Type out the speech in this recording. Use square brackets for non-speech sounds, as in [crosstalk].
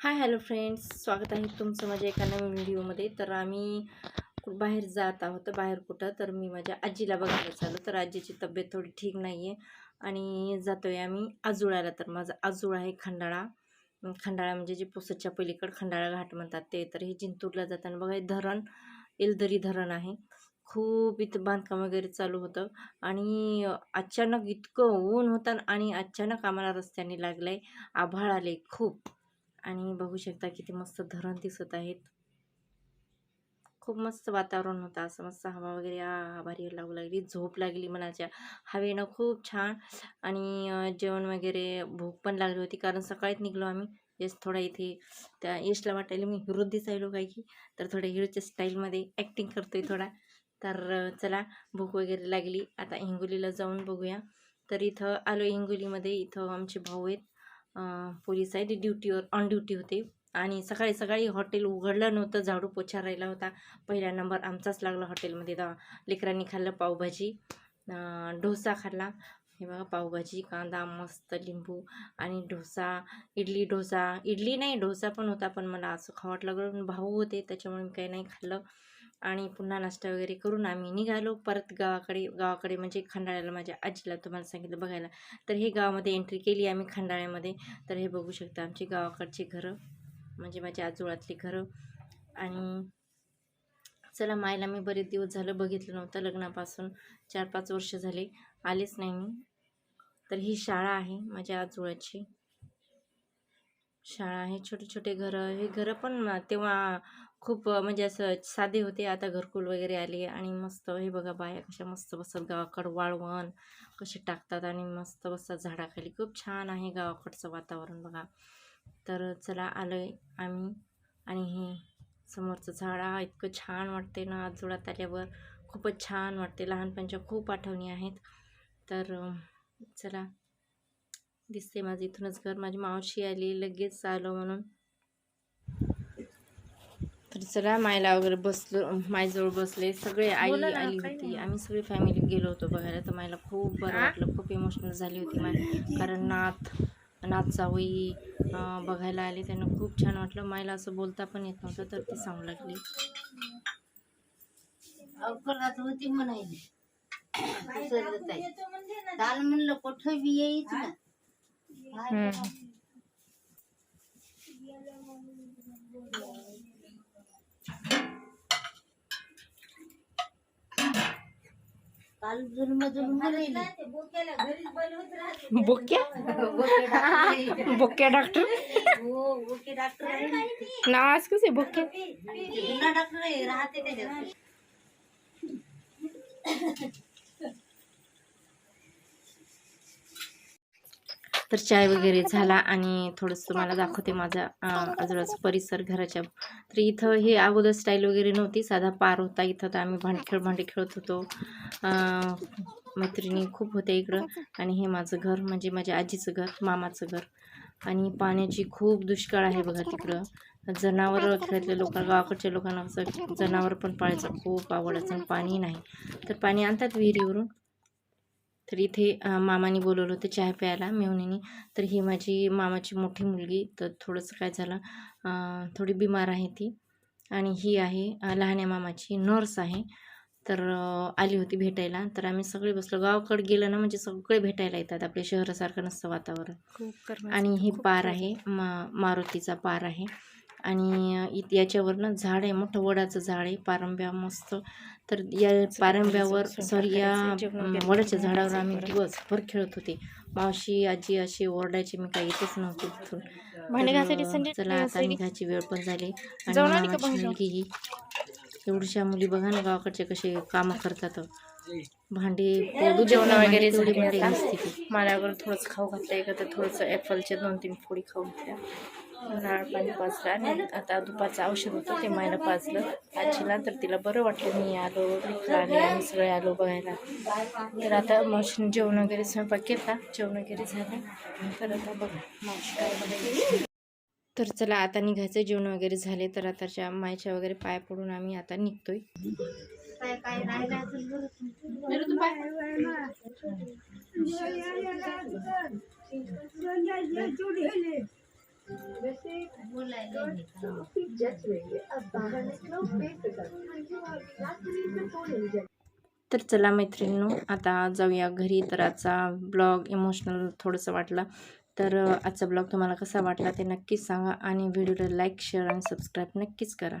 Hi hello friends. स्वागत आहे तुमचं माझ्या एका नवीन व्हिडिओमध्ये. तर आम्ही बाहेर जात आहोत. बाहेर कुठं? तर मी माझ्या आजीला बघायला चालू तर आजीची तब्येत थोडी ठीक नाही आहे आणि जातो आहे आम्ही आजुळाला तर माझा आजूळ आहे खंडाळा. खंडाळा म्हणजे जे पोसटच्या पलीकडं खंडाळा घाट म्हणतात ते. तर हे जिंतूरला जाताना बघा हे धरण एलदरी धरण आहे. खूप इथं बांधकाम वगैरे चालू होतं आणि अचानक इतकं ऊन होतं आणि अचानक आम्हाला रस्त्याने लागलं आहे आभाळ आले खूप. आणि बघू शकता किती मस्त धरण दिसत आहेत. खूप मस्त वातावरण होतं. असं मस्त हवा वगैरे आभारी लागू लागली. झोप लागली मनाच्या. हवेनं खूप छान. आणि जेवण वगैरे भूक पण लागली होती. कारण सकाळीच निघलो आम्ही. यश थोडा इथे त्या यशला वाटायला मी हिरो दिसायलो काय की तर थोड्या हिरोच्या स्टाईलमध्ये ॲक्टिंग करतोय थोडा. तर चला भूक वगैरे लागली. आता हिंगोलीला जाऊन बघूया. तर इथं आलो हिंगोलीमध्ये. इथं आमचे भाऊ आहेत. पोलीस आहे. ते ड्युटीवर ऑन ड्युटी होते. आणि सकाळी सकाळी हॉटेल उघडलं नव्हतं. झाडू पोछा राहिला होता. पहिला नंबर आमचाच लागला हॉटेलमध्ये दा लेकरांनी खाल्लं पावभाजी. डोसा खाल्ला. हे बघा पावभाजी कांदा मस्त लिंबू आणि डोसा. इडली डोसा. इडली नाही डोसा पण होता. पण मला असं खावट लागलं भाऊ होते. त्याच्यामुळे मी काही नाही खाल्लं. आणि पुन्हा नाश्ता वगैरे करून आम्ही निघालो. परत गावाकडे गावाकडे म्हणजे खंडाळ्याला माझ्या आजीला तुम्हाला सांगितलं बघायला. तर हे गावामध्ये एंट्री केली आम्ही खंडाळ्यामध्ये. तर हे बघू शकता आमची गावाकडची घरं म्हणजे माझ्या आजोळातली घरं. आणि चला मायला मी बरेच दिवस झालं बघितलं नव्हतं लग्नापासून. चार पाच वर्ष झाले. आलेच नाही मी. तर ही शाळा आहे माझ्या आजोळाची. शाळा आहे छोटे छोटे घरं. हे घरं पण तेव्हा खूप म्हणजे असं साधे होते आता घरकुल वगैरे आले आणि मस्त हे बघा बाया कशा मस्त बसतात गावाकडं वाळवण कसे टाकतात आणि मस्त बसतात झाडाखाली. खूप छान आहे गावाकडचं वातावरण बघा. तर चला आलो आहे आम्ही आणि हे समोरचं झाड आहे इतकं छान वाटते ना आजोळात आल्यावर. खूपच छान वाटते लहानपणच्या खूप आठवणी आहेत. तर चला. दिसते माझं इथूनच घर. माझी मावशी आली लगेच आलो म्हणून. तर चला मायला वगैरे बसलो मायजवळ बसले. सगळे आई आली होती. आम्ही सगळी फॅमिली गेलो होतो बघायला. तर मायला खूप बरं? वाटलं. खूप इमोशनल झाली होती माय. कारण नाथ नाथ जावई बघायला आले. त्यांना खूप छान वाटलं. मायला असं बोलता पण येत नव्हतं तर ती सांगू लागली. होती. काल म्हणलं कुठं बी येईच ना. काल जुलम जुलम बोक्या? बोक्या डॉक्टर? हो नाव आज कसं बोक्या? डॉक्टर राहते त्याच्यात. तर चाय वगैरे [laughs] झाला आणि थोडंसं तुम्हाला दाखवते माझा आजूबाजूचा परिसर घराच्या. तर इथं हे अगोदर स्टाईल वगैरे नव्हती साधा पार होता इथं तर आम्ही भांडखेळ भांडे खेळत होतो. मैत्रिणी खूप होत्या इकडं आणि हे माझं घर म्हणजे माझ्या आजीचं घर मामाचं घर. आणि पाण्याची खूप दुष्काळ आहे बघा तिकडं. जनावरं खेळातल्या लोक गावाकडच्या लोकांना असं जनावर पण पाळायचं खूप आवडायचं आणि पाणी नाही. तर पाणी आणतात विहिरीवरून. तर इथे मामाने बोलवलं होतं चहा प्यायला. मेवणीने तर ही माझी मामाची मोठी मुलगी. तर थोडंसं काय झालं थोडी बिमार आहे ती. आणि ही आहे लहान्या मामाची नर्स आहे. तर आली होती भेटायला. तर आम्ही सगळे बसलो. गावाकडे गेलं ना म्हणजे सगळे भेटायला येतात. आपल्या शहरासारखं नसतं वातावरण. आणि ही पार आहे मा मारुतीचा पार आहे. आणि याच्यावरनं झाड आहे. मोठं वडाचं झाड आहे. पारंब्या मस्त तर या पारंब्यावर सॉरी या वडाच्या झाडावर आम्ही दिवसभर खेळत होते मावशी आजी अशी ओरडायची मी काही येतच नव्हते तिथून चला आता. निघायची वेळ पण झाली आणि? मुलगी ही एवढ्याशा मुली बघा ना गावाकडचे कसे कामं करतात भांडे जेवण वगैरे झाली भांडे आता. घासते ती. माझ्यावर थोडंसं खाऊ घातलं का तर थोडंसं ॲपलच्या दोन तीन फोडी खाऊन घ्या उन्हाळ पाणी पाजलं आणि आता दुपारचं औषध होतं ते मायला पाजलं. आजीला तर तिला बरं वाटलं मी आलो आणि आम्ही सगळे आलो बघायला. तर आता मावशीने जेवण वगैरे स्वयंपाक केला जेवण वगैरे झालं. तर आता बघा मावशी काय बघायला तर चला आता निघायचं जेवण वगैरे झाले तर आताच्या मायच्या वगैरे पाय पडून आम्ही आता निघतोय. तर चला मैत्रिणींनो आता जाऊया घरी. तर आजचा ब्लॉग इमोशनल थोडंसं वाटला. तर आजचा ब्लॉग तुम्हाला कसा वाटला ते नक्कीच सांगा आणि व्हिडिओला लाईक शेअर आणि सबस्क्राईब नक्कीच करा.